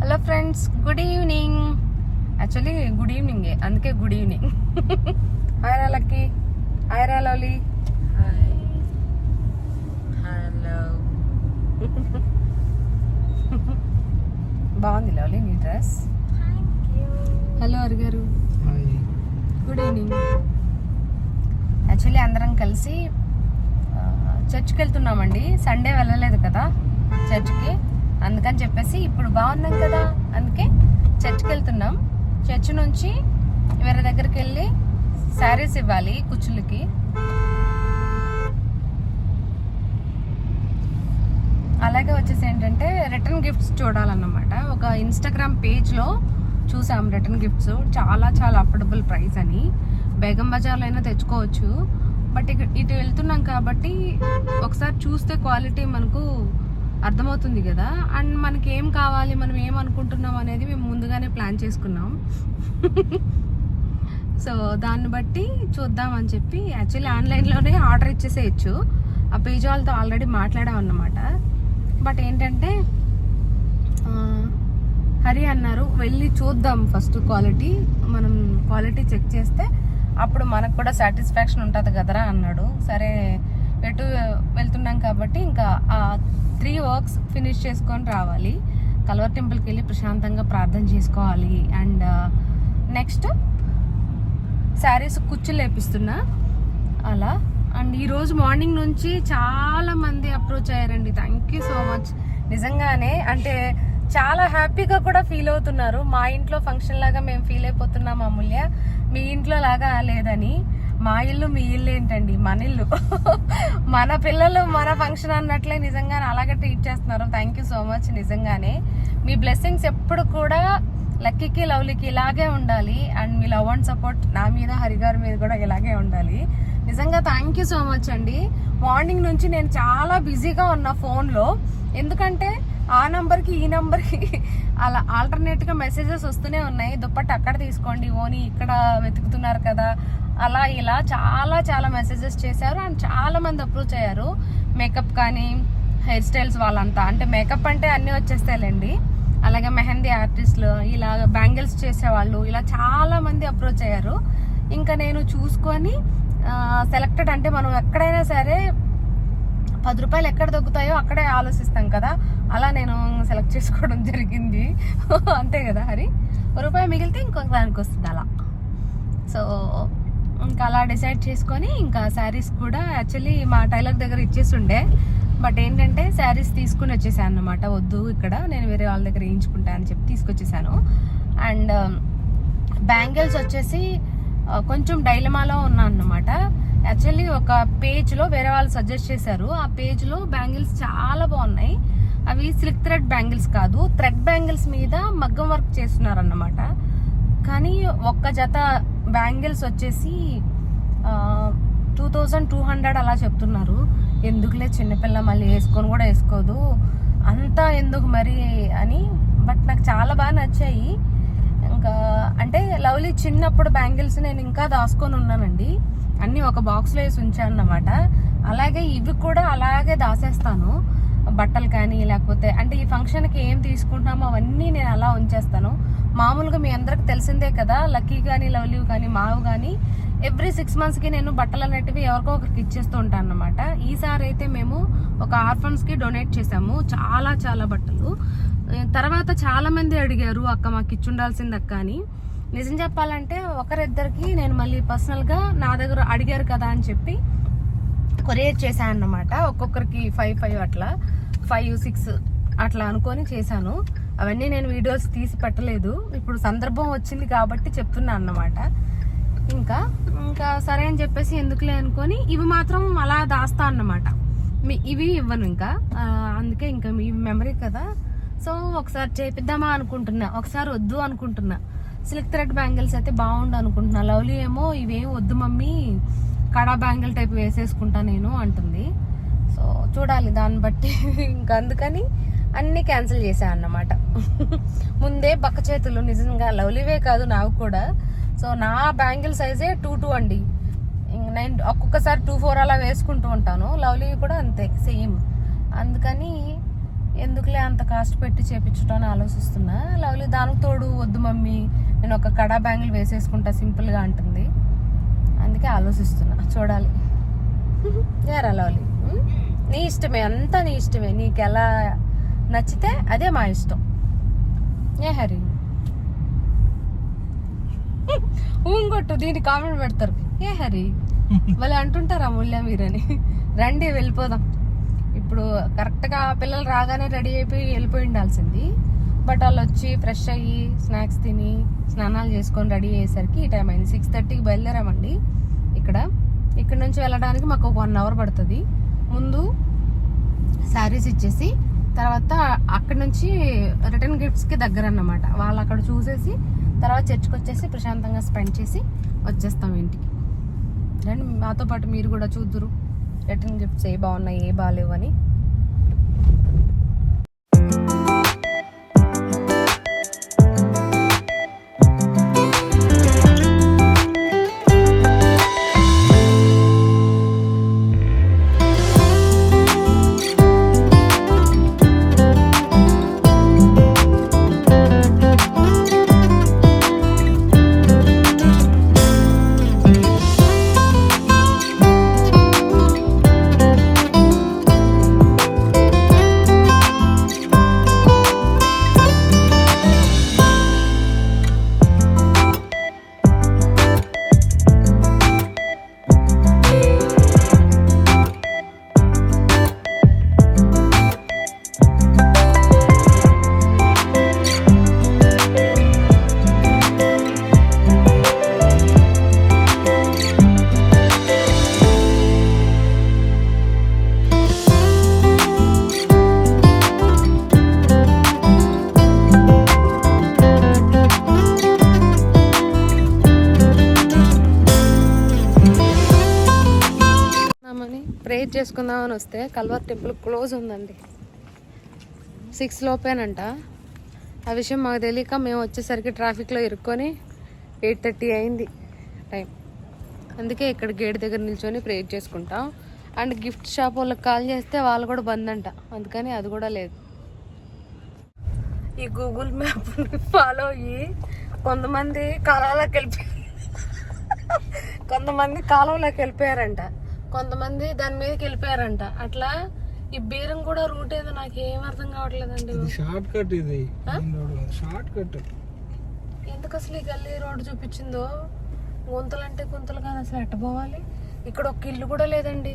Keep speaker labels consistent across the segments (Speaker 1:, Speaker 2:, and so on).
Speaker 1: Hello friends good evening actually good ఈవినింగే అందుకే good evening hi రా Lucky hi రా
Speaker 2: hello
Speaker 1: బాగుంది లవ్లీ నీ డ్రెస్? హలో అరిగారు గుడ్ ఈవినింగ్ యాక్చువల్లీ అందరం కలిసి చర్చ్కి వెళ్తున్నామండి. సండే వెళ్ళలేదు కదా చర్చ్కి అందుకని చెప్పేసి ఇప్పుడు బాగున్నాం కదా? అందుకే చర్చ్కి వెళ్తున్నాం చర్చ్ నుంచి వేరే దగ్గరికి వెళ్ళి శారీస్ ఇవ్వాలి కుచ్చులకి. అలాగే వచ్చేసి ఏంటంటే రిటర్న్ గిఫ్ట్స్ చూడాలన్నమాట. ఒక ఇన్స్టాగ్రామ్ పేజ్లో చూసాం రిటర్న్ గిఫ్ట్స్. చాలా చాలా అఫోర్డబుల్ ప్రైస్ అని. బేగం బజార్లో అయినా తెచ్చుకోవచ్చు. బట్ ఇక ఇటు వెళ్తున్నాం కాబట్టి ఒకసారి చూస్తే క్వాలిటీ మనకు అర్థమవుతుంది కదా? అండ్ మనకి ఏం కావాలి మనం ఏం అనుకుంటున్నాం అనేది మేము ముందుగానే ప్లాన్ చేసుకున్నాం. సో దాన్ని బట్టి చూద్దామని చెప్పి యాక్చువల్లీ ఆన్లైన్లోనే ఆర్డర్ ఇచ్చేసేయచ్చు. ఆ పేజ్ వాళ్ళతో ఆల్రెడీ మాట్లాడాం అన్నమాట. బట్ ఏంటంటే హరి అన్నారు వెళ్ళి చూద్దాం ఫస్ట్ క్వాలిటీ మనం క్వాలిటీ చెక్ చేస్తే అప్పుడు మనకు కూడా సాటిస్ఫాక్షన్ ఉంటుంది కదరా అన్నాడు. సరే ఎటు వెళ్తున్నాం కాబట్టి ఇంకా ఆ త్రీ వర్క్స్ ఫినిష్ చేసుకొని రావాలి. కల్వర్ టెంపుల్కి వెళ్ళి ప్రశాంతంగా ప్రార్థన చేసుకోవాలి. అండ్ uh, నెక్స్ట్ శారీస్ కుచ్చులు లేపిస్తున్నా అలా. అండ్ ఈరోజు మార్నింగ్ నుంచి చాలా మంది అప్రోచ్ అయ్యారండి. థ్యాంక్ యూ సో మచ్ నిజంగానే అంటే చాలా హ్యాపీగా కూడా ఫీల్ అవుతున్నారు. మా ఇంట్లో ఫంక్షన్ లాగా మేము ఫీల్ అయిపోతున్నాం అమూల్య. మీ ఇంట్లో లాగా లేదని. మా ఇల్లు మీ ఇల్లు ఏంటండి? మన ఇల్లు. మన పిల్లలు మన ఫంక్షన్ అన్నట్లే నిజంగానే అలాగే ట్రీట్ చేస్తున్నారు. థ్యాంక్ యూ సో మచ్ నిజంగానే. మీ బ్లెస్సింగ్స్ ఎప్పుడు కూడా లక్కీకి లవ్లీకి ఇలాగే ఉండాలి. అండ్ మీ లవ్ అండ్ సపోర్ట్ నా మీద హరిగారి మీద కూడా ఇలాగే ఉండాలి. నిజంగా థ్యాంక్ యూ సో మచ్ అండి. మార్నింగ్ నుంచి నేను చాలా బిజీగా ఉన్నా ఫోన్లో. ఎందుకంటే ఆ నంబర్కి ఈ నంబర్కి అలా ఆల్టర్నేట్గా మెసేజెస్ వస్తూనే ఉన్నాయి. దుప్పట్టు అక్కడ తీసుకోండి. ఓని ఇక్కడ వెతుకుతున్నారు కదా. అలా ఇలా చాలా చాలా మెసేజెస్ చేశారు అండ్ చాలా మంది అప్రోచ్ అయ్యారు. మేకప్ కానీ హెయిర్ స్టైల్స్ వాళ్ళంతా. అంటే మేకప్ అంటే అన్నీ వచ్చేస్తాయిలేండి. అలాగే మెహందీ ఆర్టిస్టులు ఇలా బ్యాంగిల్స్ చేసేవాళ్ళు ఇలా చాలా మంది అప్రోచ్ అయ్యారు. ఇంకా నేను చూసుకొని సెలెక్టెడ్ అంటే మనం ఎక్కడైనా సరే పది రూపాయలు ఎక్కడ దొక్కుతాయో అక్కడే ఆలోచిస్తాం కదా. అలా నేను సెలెక్ట్ చేసుకోవడం జరిగింది. అంతే కదా హరి? ఒక రూపాయి మిగిలితే ఇంకొక దానికి వస్తుంది అలా. సో ఇంకా అలా డిసైడ్ చేసుకొని ఇంకా శారీస్ కూడా యాక్చువల్లీ మా టైలర్ దగ్గర ఇచ్చేసి ఉండే బట్ ఏంటంటే శారీస్ తీసుకుని వచ్చేసాను అనమాట వద్దు ఇక్కడ నేను వేరే వాళ్ళ దగ్గర వేయించుకుంటా అని చెప్పి తీసుకొచ్చేసాను. అండ్ um, బ్యాంగిల్స్ వచ్చేసి కొంచెం డైలమాలో ఉన్నాను అన్నమాట. యాక్చువల్లీ ఒక పేజ్లో వేరే వాళ్ళు సజెస్ట్ చేశారు. ఆ పేజ్లో బ్యాంగిల్స్ చాలా బాగున్నాయి. అవి సిల్క్ థ్రెడ్ బ్యాంగిల్స్ కాదు థ్రెడ్ బ్యాంగిల్స్ మీద మగ్గం వర్క్ చేస్తున్నారన్నమాట. కానీ ఒక్క జత బ్యాంగిల్స్ వచ్చేసి టూ థౌజండ్ టూ హండ్రెడ్ అలా చెప్తున్నారు. ఎందుకులే చిన్నపిల్ల మళ్ళీ వేసుకొని కూడా వేసుకోదు. అంతా ఎందుకు మరి అని బట్ నాకు చాలా బాగా నచ్చాయి. ఇంకా అంటే లవ్లీ చిన్నప్పుడు బ్యాంగిల్స్ నేను ఇంకా దాచుకొని ఉన్నానండి. అన్నీ ఒక బాక్స్లో వేసి ఉంచాను అన్నమాట అలాగే ఇవి కూడా అలాగే దాసేస్తాను బట్టలు కానీ లేకపోతే అంటే ఈ ఫంక్షన్కి ఏం తీసుకుంటున్నామో అవన్నీ నేను అలా ఉంచేస్తాను. మామూలుగా మీ అందరికి తెలిసిందే కదా లక్కీ కానీ లవ్లీ కానీ మావు కానీ ఎవ్రీ సిక్స్ మంత్స్కి నేను బట్టలు అనేటివి ఎవరికో ఒకరికి ఇచ్చేస్తూ ఉంటాను అనమాట ఈసారి అయితే మేము ఒక ఆర్ఫన్స్కి డొనేట్ చేసాము చాలా చాలా బట్టలు. తర్వాత చాలామంది అడిగారు అక్క మాకు ఇచ్చుండాల్సింది అక్క అని. నిజం చెప్పాలంటే ఒకరిద్దరికి నేను మళ్ళీ పర్సనల్గా నా దగ్గర అడిగారు కదా అని చెప్పి కొరియర్ చేశాను అన్నమాట ఒక్కొక్కరికి ఫైవ్ ఫైవ్ అట్లా. ఫైవ్ సిక్స్ అట్లా అనుకొని చేశాను. అవన్నీ నేను వీడియోస్ తీసి పెట్టలేదు. ఇప్పుడు సందర్భం వచ్చింది కాబట్టి చెప్తున్నాను అన్నమాట. ఇంకా ఇంకా సరే అని చెప్పేసి ఎందుకులే అనుకొని ఇవి మాత్రం అలా దాస్తా అన్నమాట. మీ ఇవి ఇవ్వను ఇంకా. అందుకే ఇంకా మీ మెమరీ కదా. సో ఒకసారి చేపిద్దామా అనుకుంటున్నా. ఒకసారి వద్దు అనుకుంటున్నా. సిల్క్ థ్రెడ్ బ్యాంగిల్స్ అయితే బాగుండు అనుకుంటున్నా. లవ్లీ ఏమో ఇవేం వద్దు మమ్మీ. కడా బ్యాంగిల్ టైప్ వేసేసుకుంటా నేను అంటుంది. సో చూడాలి దాన్ని బట్టి. ఇంకా అందుకని అన్ని క్యాన్సిల్ చేశాను అన్నమాట. ముందే బక్క చేతులు నిజంగా లవ్లీవే కాదు నాకు కూడా. సో నా బ్యాంగిల్ సైజే టూ టూ అండి. ఇంక నేను ఒక్కొక్కసారి టూ ఫోర్ అలా వేసుకుంటూ ఉంటాను. లవ్లీ కూడా అంతే సేమ్. అందుకని ఎందుకులే అంత కాస్ట్ పెట్టి చేపించడం అని ఆలోచిస్తున్నా. లవ్లీ దానికి తోడు వద్దు మమ్మీ నేను ఒక కడా బ్యాంగిల్ వేసేసుకుంటా సింపుల్గా అంటుంది. అందుకే ఆలోచిస్తున్నా. చూడాలి. ఏరా లవ్లీ? నీ ఇష్టమే అంతా నీ ఇష్టమే. నీకు ఎలా నచ్చితే అదే మా ఇష్టం. ఏ హరి? ఊంగొట్టు దీన్ని కామెంట్ పెడతారు. ఏ హరి? మళ్ళీ అంటుంటారా ముళ్ళ మీరని. రండి వెళ్ళిపోదాం. ఇప్పుడు కరెక్ట్గా పిల్లలు రాగానే రెడీ అయిపోయి వెళ్ళిపోయి ఉండాల్సింది. బట్ వాళ్ళు వచ్చి ఫ్రెష్ అయ్యి స్నాక్స్ తిని స్నానాలు చేసుకొని రెడీ అయ్యేసరికి ఈ టైం అయింది. సిక్స్ థర్టీకి బయలుదేరామండి. ఇక్కడ. ఇక్కడ నుంచి వెళ్ళడానికి మాకు ఒక వన్ అవర్ పడుతుంది. ముందు శారీస్ ఇచ్చేసి తర్వాత అక్కడ నుంచి రిటర్న్ గిఫ్ట్స్కి దగ్గర అన్నమాట వాళ్ళు అక్కడ చూసేసి తర్వాత చర్చ్కి వచ్చేసి ప్రశాంతంగా స్పెండ్ చేసి వచ్చేస్తాం ఇంటికి. రండి మాతో పాటు మీరు కూడా చూద్దురు. రిటర్న్ గిఫ్ట్స్ ఏ బాగున్నాయి ఏ బాగాలేవు అని. చేసుకుందామని వస్తే కల్వర్ టెంపుల్ క్లోజ్ ఉందండి. సిక్స్ లోపేనంట. ఆ విషయం మాకు తెలియక మేము వచ్చేసరికి ట్రాఫిక్లో ఇరుక్కొని ఎయిట్ థర్టీ అయింది టైం. అందుకే ఇక్కడ గేట్ దగ్గర నిల్చొని ప్రేర్ చేసుకుంటాం. అండ్ గిఫ్ట్ షాప్ వాళ్ళకి కాల్ చేస్తే వాళ్ళు కూడా బంద్ అంట అందుకని అది కూడా లేదు. ఈ గూగుల్ మ్యాప్ ఫాలో అయ్యి కొంతమంది కాలంలోకి వెళ్ళిపోయి కొంతమంది కాలువలోకి వెళ్ళిపోయారంట కొంతమంది దాని మీదకి వెళ్ళిపోయారంట. అట్లా ఈ బీరం కూడా రూట్ ఏదో నాకు ఏం అర్థం కావట్లేదండి.
Speaker 2: షార్ట్ కట్ ఇది. Short cut.
Speaker 1: ఎందుకు అసలు ఈ గల్లీ రోడ్డు చూపించిందో? గుంతలు అంటే గుంతలు కాదు అసలు ఎట్ట పోవాలి? ఇక్కడ ఒక్క ఇల్లు కూడా లేదండి.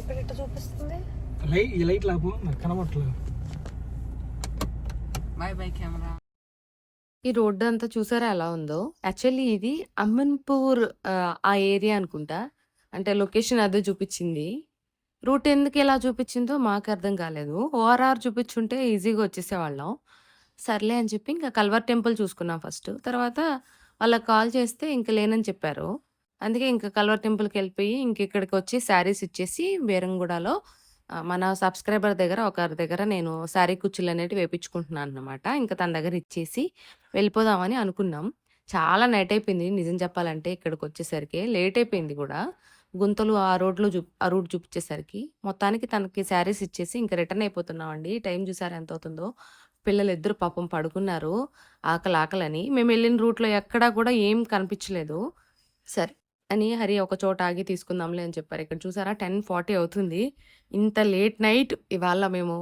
Speaker 1: ఇక్కడ ఇట్ట చూపిస్తుంది?
Speaker 2: లైట్ ఈ లైట్ లాపు నాకు కనబట్టలేదు
Speaker 3: బాయ్ బాయ్ కెమెరా
Speaker 1: ఈ రోడ్డు అంతా చూసారా ఎలా ఉందో? యాక్చువల్లీ ఇది అమ్మన్పూర్ ఆ, ఏరియా అనుకుంటా. అంటే లొకేషన్ అదే చూపించింది. రూట్ ఎందుకు ఎలా చూపించిందో మాకు అర్థం కాలేదు. ఓఆర్ఆర్ చూపించుంటే ఈజీగా వచ్చేసేవాళ్ళం. సర్లే అని చెప్పి ఇంకా కల్వర్ టెంపుల్ చూసుకున్నాం ఫస్ట్. తర్వాత వాళ్ళకి కాల్ చేస్తే ఇంక లేనని చెప్పారు. అందుకే ఇంకా కల్వర్ టెంపుల్కి వెళ్ళిపోయి ఇంక ఇక్కడికి వచ్చి శారీస్ ఇచ్చేసి బేరంగూడలో మన సబ్స్క్రైబర్ దగ్గర ఒకరి దగ్గర నేను శారీ కుర్చీలు అనేవి వేపించుకుంటున్నాను అనమాట ఇంకా తన దగ్గర ఇచ్చేసి వెళ్ళిపోదామని అనుకున్నాం. చాలా నైట్ అయిపోయింది నిజం చెప్పాలంటే ఇక్కడికి వచ్చేసరికి లేట్ అయిపోయింది కూడా. గుంతలు ఆ రోడ్లో చూ ఆ రూట్ చూపించేసరికి మొత్తానికి తనకి శారీస్ ఇచ్చేసి ఇంకా రిటర్న్ అయిపోతున్నామండి. టైం చూసారు ఎంత అవుతుందో. పిల్లలు ఇద్దరు పాపం పడుకున్నారు. ఆకలి ఆకలని మేము వెళ్ళిన రూట్లో ఎక్కడా కూడా ఏం కనిపించలేదు. సరే. అని హరి ఒక చోట ఆగి తీసుకుందాంలే అని చెప్పారు. ఇక్కడ చూసారా? టెన్ ఫార్టీ అవుతుంది. ఇంత లేట్ నైట్ ఇవాళ మేము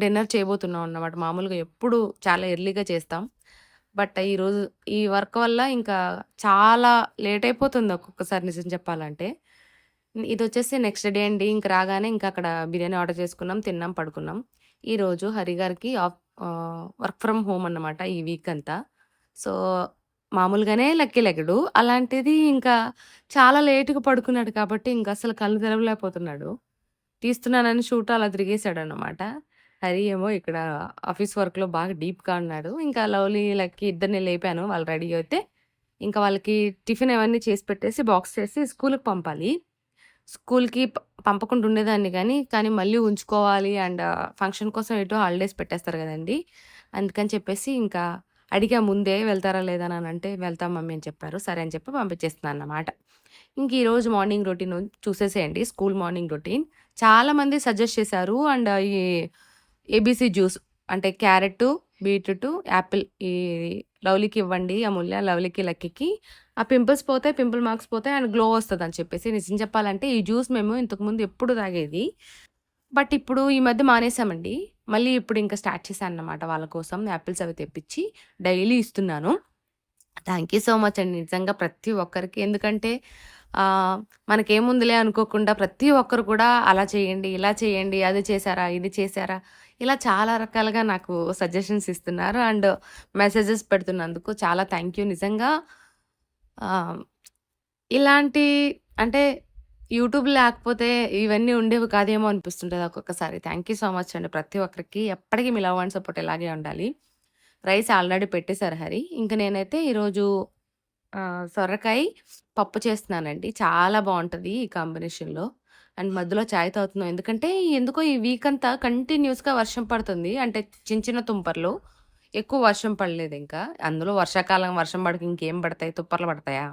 Speaker 1: డిన్నర్ చేయబోతున్నాం అన్నమాట. మామూలుగా ఎప్పుడు చాలా ఎర్లీగా చేస్తాం. బట్ ఈరోజు ఈ వర్క్ వల్ల ఇంకా చాలా లేట్ అయిపోతుంది ఒక్కొక్కసారి నిజం చెప్పాలంటే. ఇది వచ్చేసి నెక్స్ట్ డే అండి. ఇంక రాగానే ఇంకా అక్కడ బిర్యానీ ఆర్డర్ చేసుకున్నాం తిన్నాం పడుకున్నాం. ఈరోజు హరి గారికి ఆఫ్ వర్క్ ఫ్రమ్ హోమ్ అన్నమాట ఈ వీక్ అంతా. సో మామూలుగానే లక్కీ లెగడు. అలాంటిది ఇంకా చాలా లేటుగా పడుకున్నాడు కాబట్టి ఇంకా అసలు కళ్ళు తెరవలేకపోతున్నాడు. తీస్తున్నానని షూట్ అలా తిరిగేశాడు అనమాట హరి ఏమో ఇక్కడ ఆఫీస్ వర్క్లో బాగా డీప్గా ఉన్నాడు. ఇంకా లవ్లీ లక్కీ ఇద్దరిని లేపాను. వాళ్ళు రెడీ అయితే ఇంకా వాళ్ళకి టిఫిన్ అవన్నీ చేసి పెట్టేసి బాక్స్ చేసి స్కూల్కి పంపాలి. స్కూల్కి పంపకుండా ఉండేదాన్ని కానీ కానీ మళ్ళీ ఉంచుకోవాలి అండ్ ఫంక్షన్ కోసం ఎటు హాలిడేస్ పెట్టేస్తారు కదండి. అందుకని చెప్పేసి ఇంకా అడిగా ముందే వెళ్తారా లేదా అని అంటే వెళ్తాం మమ్మీ అని చెప్పారు. సరే అని చెప్పి పంపించేస్తున్నాను అన్నమాట. ఇంక ఈరోజు మార్నింగ్ రొటీన్ చూసేసేయండి. School morning routine. చాలామంది సజెస్ట్ చేశారు. అండ్ ఈ ఏబీసీ జ్యూస్ అంటే క్యారెట్ బీట్రూట్ యాపిల్ ఈ లవ్లీకి ఇవ్వండి అమూల్య లవ్లీకి లక్కీకి. ఆ పింపుల్స్ పోతే పింపుల్ మార్క్స్ పోతే అండ్ గ్లో వస్తుంది అని చెప్పేసి నిజం చెప్పాలంటే ఈ జ్యూస్ మేము ఇంతకుముందు ఎప్పుడు తాగేది. బట్ ఇప్పుడు ఈ మధ్య మానేసామండి. మళ్ళీ ఇప్పుడు ఇంకా స్టార్ట్ చేశాను అన్నమాట వాళ్ళ కోసం యాపిల్స్ అవి తెప్పించి డైలీ ఇస్తున్నాను. థ్యాంక్ యూ సో మచ్ అండి. నిజంగా ప్రతి ఒక్కరికి ఎందుకంటే మనకేముందిలే అనుకోకుండా ప్రతి ఒక్కరు కూడా అలా చేయండి ఇలా చేయండి అది చేశారా ఇది చేశారా ఇలా చాలా రకాలుగా నాకు సజెషన్స్ ఇస్తున్నారు. అండ్ మెసేజెస్ పెడుతున్నందుకు చాలా థ్యాంక్ యూ. నిజంగా ఇలాంటి అంటే యూట్యూబ్ లేకపోతే ఇవన్నీ ఉండేవి కాదేమో అనిపిస్తుంటుంది ఒక్కొక్కసారి. థ్యాంక్ యూ సో మచ్ అండి ప్రతి ఒక్కరికి. ఎప్పటికీ మీ లవ్ అండ్ సపోర్ట్ ఇలాగే ఉండాలి. రైస్ ఆల్రెడీ పెట్టేశారు హరి. ఇంకా నేనైతే ఈరోజు సొరకాయ పప్పు చేస్తున్నానండి. చాలా బాగుంటుంది ఈ కాంబినేషన్లో అండ్ మధ్యలో ఛాయ్ తాగుతున్నాం. ఎందుకంటే ఎందుకో ఈ వీక్ అంతా కంటిన్యూస్గా వర్షం పడుతుంది. అంటే చిన్న చిన్న తుంపర్లు. ఎక్కువ వర్షం పడలేదు ఇంకా. అందులో వర్షాకాలం వర్షం పడక ఇంకేం పడతాయి? తుప్పర్లు పడతాయా?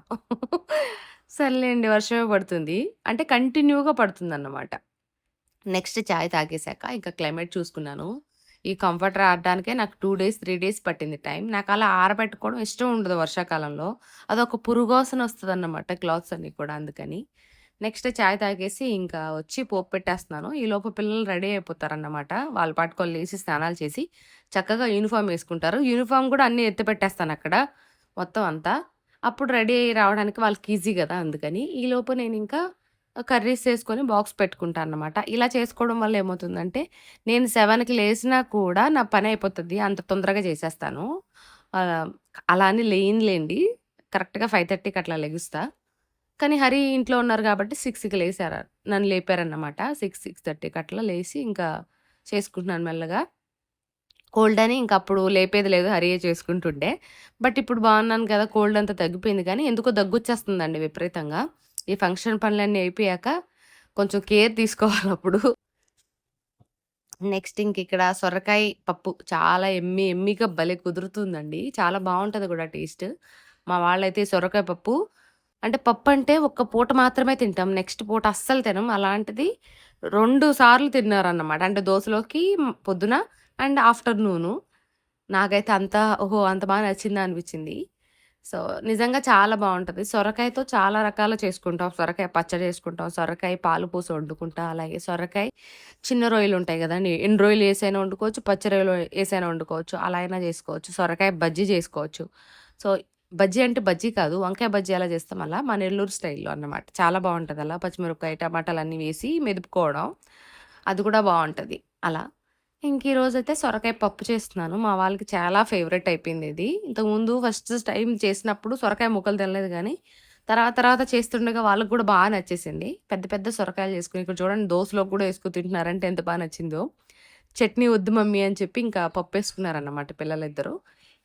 Speaker 1: సర్లేండి వర్షమే పడుతుంది. అంటే కంటిన్యూగా పడుతుంది అన్నమాట నెక్స్ట్ చాయ్ తాగేశాక ఇంకా క్లైమేట్ చూసుకున్నాను. ఈ కంఫర్టర్ ఆడడానికే నాకు టూ డేస్ త్రీ డేస్ పట్టింది టైం. నాకు అలా ఆరబెట్టుకోవడం ఇష్టం ఉండదు వర్షాకాలంలో. అదొక పురుగోసన వస్తుంది అన్నమాట క్లాత్స్ అన్ని కూడా అందుకని. నెక్స్ట్ చాయ్ తాగేసి ఇంకా వచ్చి పోపు పెట్టేస్తున్నాను. ఈ లోపు పిల్లలు రెడీ అయిపోతారన్నమాట. వాళ్ళ పాటుకొని లేచి స్నానాలు చేసి చక్కగా యూనిఫామ్ వేసుకుంటారు. యూనిఫామ్ కూడా అన్నీ ఎత్తి పెట్టేస్తాను అక్కడ మొత్తం అంతా. అప్పుడు రెడీ అయ్యి రావడానికి వాళ్ళకి ఈజీ కదా అందుకని. ఈ లోపు నేను ఇంకా కర్రీస్ చేసుకొని బాక్స్ పెట్టుకుంటాను అన్నమాట. ఇలా చేసుకోవడం వల్ల ఏమవుతుందంటే నేను సెవెన్కి లేచినా కూడా నా పని అయిపోతుంది అంత తొందరగా చేసేస్తాను. అలా అని లేనిలేండి. కరెక్ట్గా ఫైవ్ థర్టీకి అట్లా లెగుస్తా. కానీ హరి ఇంట్లో ఉన్నారు కాబట్టి సిక్స్కి లేసారు. నన్ను లేపారన్నమాట. సిక్స్ సిక్స్ థర్టీకి అట్లా లేచి ఇంకా చేసుకుంటున్నాను మెల్లగా. కోల్డ్ అని ఇంక అప్పుడు లేపేది లేదు హరియే చేసుకుంటుండే బట్ ఇప్పుడు బాగున్నాను కదా కోల్డ్ అంతా తగ్గిపోయింది కానీ ఎందుకో దగ్గు వచ్చేస్తుందండి విపరీతంగా. ఈ ఫంక్షన్ పనులన్నీ అయిపోయాక కొంచెం కేర్ తీసుకోవాలి అప్పుడు. నెక్స్ట్ ఇంక ఇక్కడ సొరకాయ పప్పు చాలా ఎమ్మి ఎమ్మిగా భలే కుదురుతుందండి. చాలా బాగుంటుంది కూడా టేస్ట్. మా వాళ్ళైతే సొరకాయ పప్పు అంటే పప్పు అంటే ఒక్క పూట మాత్రమే తింటాం నెక్స్ట్ పూట అస్సలు తినం. అలాంటిది రెండు సార్లు తిన్నారన్నమాట. అంటే దోశలోకి పొద్దున అండ్ ఆఫ్టర్నూను నాకైతే అంత ఓహో అంత బాగా నచ్చిందా అనిపించింది. సో నిజంగా చాలా బాగుంటుంది. సొరకాయతో చాలా రకాలు చేసుకుంటాం. సొరకాయ పచ్చడి చేసుకుంటాం. సొరకాయ పాలు పూసి వండుకుంటాం అలాగే సొరకాయ చిన్న రొయ్యలు ఉంటాయి కదండి ఎన్ని రొయ్యలు వేసైనా వండుకోవచ్చు పచ్చి రొయ్యలు వేసైనా వండుకోవచ్చు అలా అయినా చేసుకోవచ్చు. సొరకాయ బజ్జీ చేసుకోవచ్చు. సో బజ్జీ అంటే బజ్జీ కాదు వంకాయ బజ్జీ ఎలా చేస్తాం అలా మా నెల్లూరు స్టైల్లో అన్నమాట. చాలా బాగుంటుంది అలా పచ్చిమిరపకాయ టమాటాలు అన్నీ వేసి మెదుపుకోవడం అది కూడా బాగుంటుంది అలా. ఇంక ఈరోజు అయితే సొరకాయ పప్పు చేస్తున్నాను. మా వాళ్ళకి చాలా ఫేవరెట్ అయిపోయింది ఇది. ఇంతకుముందు ఫస్ట్ టైం చేసినప్పుడు సొరకాయ ముక్కలు తినలేదు కానీ తర్వాత తర్వాత చేస్తుండగా వాళ్ళకి కూడా బాగా నచ్చేసింది. పెద్ద పెద్ద సొరకాయలు చేసుకుని ఇక్కడ చూడండి దోశలో కూడా వేసుకుని తింటున్నారంటే ఎంత బాగా నచ్చిందో. చట్నీ వద్దు మమ్మీ అని చెప్పి ఇంకా పప్పు వేసుకున్నారన్నమాట పిల్లలిద్దరూ.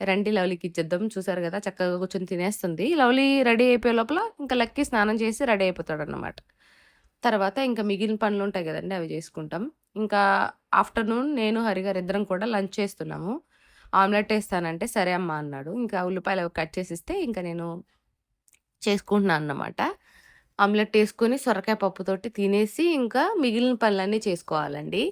Speaker 1: రండి లవ్లీకి ఇచ్చేద్దాం. చూసారు కదా చక్కగా కూర్చొని తినేస్తుంది. లవ్లీ రెడీ అయిపోయే లోపల ఇంకా లక్కి స్నానం చేసి రెడీ అయిపోతాడు అన్నమాట తర్వాత ఇంకా మిగిలిన పనులు ఉంటాయి కదండి అవి చేసుకుంటాం. ఇంకా ఆఫ్టర్నూన్ నేను హరిగారు ఇద్దరం కూడా లంచ్ చేస్తున్నాము. ఆమ్లెట్ వేస్తానంటే సరే అమ్మా అన్నాడు. ఇంకా ఉల్లిపాయలు కట్ చేసి ఇస్తే ఇంకా నేను చేసుకుంటున్నాను అన్నమాట. ఆమ్లెట్ వేసుకొని సొరకాయ పప్పుతోటి తినేసి ఇంకా మిగిలిన పనులన్నీ చేసుకోవాలండి.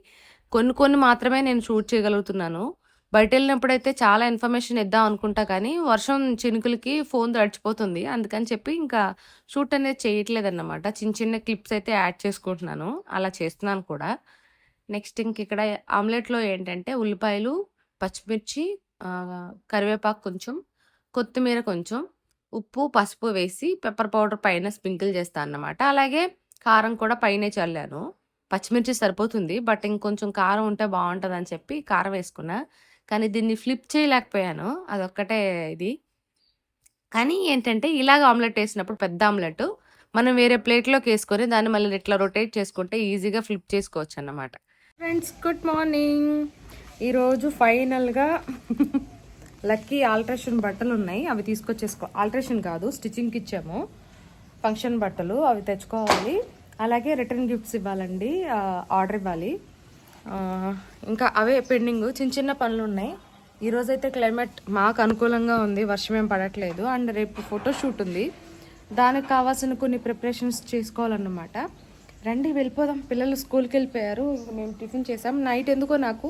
Speaker 1: కొన్ని కొన్ని మాత్రమే నేను షూట్ చేయగలుగుతున్నాను. బయట వెళ్ళినప్పుడైతే చాలా ఇన్ఫర్మేషన్ ఇద్దాం అనుకుంటా కానీ వర్షం చినుకులకి ఫోన్ తడిచిపోతుంది. అందుకని చెప్పి ఇంకా షూట్ అనేది చేయట్లేదన్నమాట. చిన్న చిన్న క్లిప్స్ అయితే యాడ్ చేసుకుంటున్నాను. అలా చేస్తున్నాను కూడా. నెక్స్ట్ ఇంక ఇక్కడ ఆమ్లెట్లో ఏంటంటే ఉల్లిపాయలు పచ్చిమిర్చి కరివేపాకు కొంచెం కొత్తిమీర కొంచెం ఉప్పు పసుపు వేసి పెప్పర్ పౌడర్ పైన స్ప్రింకిల్ చేస్తాను అన్నమాట. అలాగే కారం కూడా పైనే చల్లాను. పచ్చిమిర్చి సరిపోతుంది బట్ ఇంకొంచెం కారం ఉంటే బాగుంటుంది అని చెప్పి కారం వేసుకున్నా. కానీ దీన్ని ఫ్లిప్ చేయలేకపోయాను అదొక్కటే ఇది. కానీ ఏంటంటే ఇలాగ ఆమ్లెట్ వేసినప్పుడు పెద్ద ఆమ్లెట్ మనం వేరే ప్లేట్లోకి వేసుకొని దాన్ని మళ్ళీ ఇట్లా రొటేట్ చేసుకుంటే ఈజీగా ఫ్లిప్ చేసుకోవచ్చు అన్నమాట. ఫ్రెండ్స్ గుడ్ మార్నింగ్ ఈరోజు ఫైనల్గా లక్కీ ఆల్ట్రేషన్ బట్టలు ఉన్నాయి. అవి తీసుకొచ్చేసుకో ఆల్ట్రేషన్ కాదు స్టిచ్చింగ్కి ఇచ్చాము. ఫంక్షన్ బట్టలు అవి తెచ్చుకోవాలి. అలాగే రిటర్న్ గిఫ్ట్స్ ఇవ్వాలండి. ఆర్డర్ ఇవ్వాలి. ఇంకా అవే పెండింగ్. చిన్న చిన్న పనులు ఉన్నాయి. ఈరోజైతే క్లైమేట్ మాకు అనుకూలంగా ఉంది. వర్షం ఏం పడట్లేదు. అండ్ రేపు ఫోటోషూట్ ఉంది. దానికి కావాల్సిన కొన్ని ప్రిపరేషన్స్ చేసుకోవాలన్నమాట. రండి వెళ్ళిపోదాం. పిల్లలు స్కూల్కి వెళ్ళిపోయారు. మేము టిఫిన్ చేసాం నైట్ ఎందుకో నాకు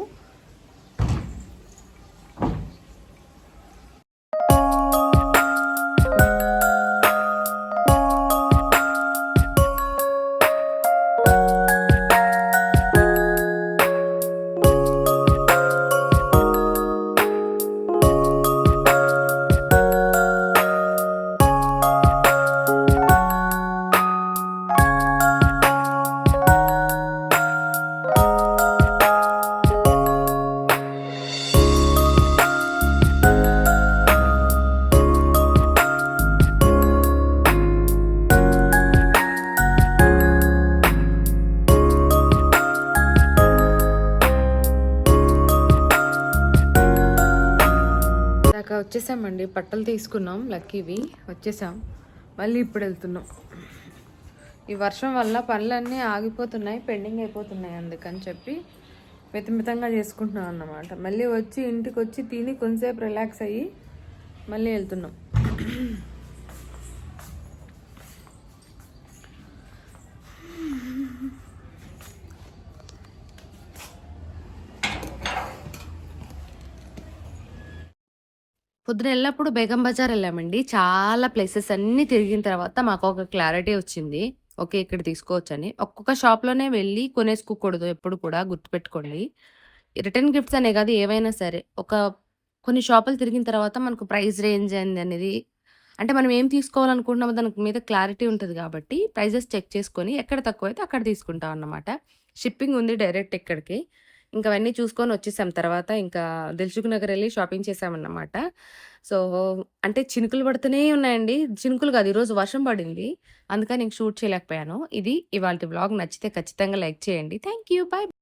Speaker 1: బట్టలు తీసుకున్నాం లక్కీవి వచ్చేసాం. మళ్ళీ ఇప్పుడు వెళ్తున్నాం. ఈ వర్షం వల్ల పనులన్నీ ఆగిపోతున్నాయి పెండింగ్ అయిపోతున్నాయి అందుకని చెప్పి మితమితంగా చేసుకుంటున్నాం అన్నమాట. మళ్ళీ వచ్చి ఇంటికి వచ్చి తిని కొంతసేపు రిలాక్స్ అయ్యి మళ్ళీ వెళ్తున్నాం. పొద్దున వెళ్ళినప్పుడు బేగం బజార్ వెళ్ళామండి. చాలా ప్లేసెస్ అన్నీ తిరిగిన తర్వాత మాకు ఒక క్లారిటీ వచ్చింది. ఓకే ఇక్కడ తీసుకోవచ్చని. ఒక్కొక్క షాప్లోనే వెళ్ళి కొనేసుకోకూడదు ఎప్పుడు కూడా గుర్తుపెట్టుకోండి. రిటర్న్ గిఫ్ట్స్ అనే కాదు ఏవైనా సరే. ఒక కొన్ని షాపులు తిరిగిన తర్వాత మనకు ప్రైస్ రేంజ్ అయింది అనేది అంటే మనం ఏం తీసుకోవాలనుకుంటున్నామో దానికి మీద క్లారిటీ ఉంటుంది కాబట్టి ప్రైజెస్ చెక్ చేసుకొని ఎక్కడ తక్కువ అయితే అక్కడ తీసుకుంటాం అన్నమాట. షిప్పింగ్ ఉంది డైరెక్ట్ ఇక్కడికి. ఇంకా అవన్నీ చూసుకొని వచ్చేసాం తర్వాత ఇంకా దిల్సుఖ్ నగర్ వెళ్ళి షాపింగ్ చేసామన్నమాట. సో అంటే చినుకులు పడుతూనే ఉన్నాయండి. చినుకులు కాదు ఈరోజు వర్షం పడింది. అందుకని ఇంక షూట్ చేయలేకపోయాను. ఇది ఇవాళ బ్లాగ్. నచ్చితే ఖచ్చితంగా లైక్ చేయండి. Thank you bye